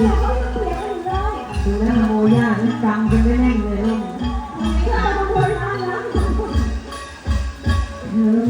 ด้เสียกันเลยถึงนั้นโมย่านี่กำกันไม่แน่นเลยลูกเธอมาโวยร้านแล้วเธอ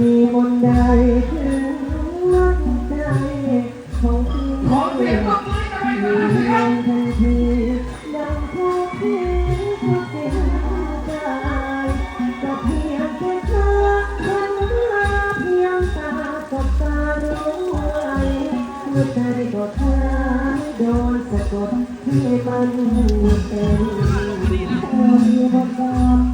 มีมนต์ใดถึงวัดใจของพี่ขอเสียงปรบมือหน่อยมีครับมทันทีดังผู้พี่ผู้สิ้นใจก็เพียงแค่เธอคนมาเพียงตาสบตารู้ไว้เมื่อใจก็เธอ โดนสะกดให้มันเป็นเธอมีบทบ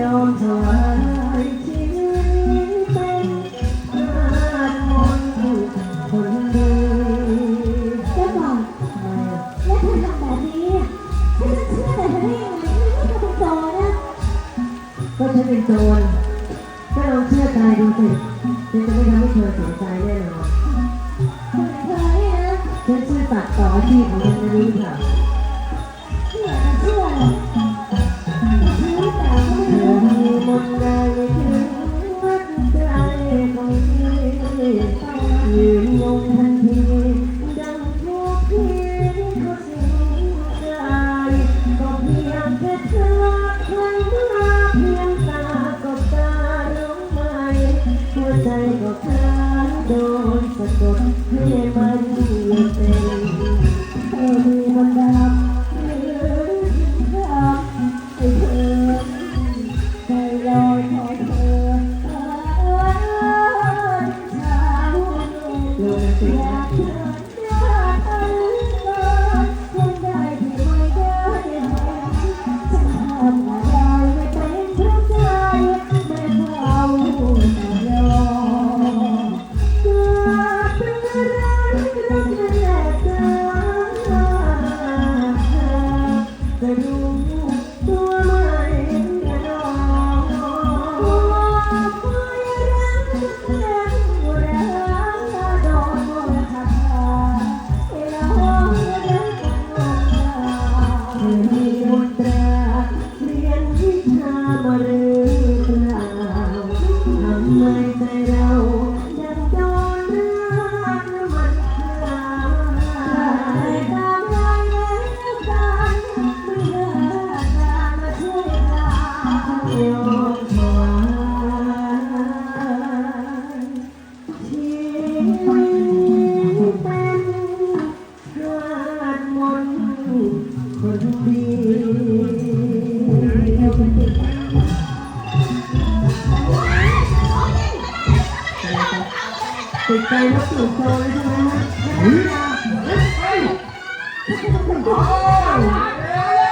ยอมถวายชีวิตเป็นทาสมนต์คนดีเดี๋ยวก่อนแล้วเธอทำแบบนี้ฉันจะเชื่อแต่เธอได้ยังไงไม่ใช่เธอเป็นโจรนะก็ฉันเป็นโจรถ้าเราเชื่อใจดูสิฉันจะไม่ทำให้เธอเสียใจแน่นอนเธอเนี่ยนะฉันชื่อตัดต่ออาชีพของฉันไม่รู้ค่ะเหัวใจก็คล้ายโดนสะกดให้มันเป็น รัก ตเป็นราชมนต์คนดีติดใจนักสืบโจรใช่ไหมฮะโอ้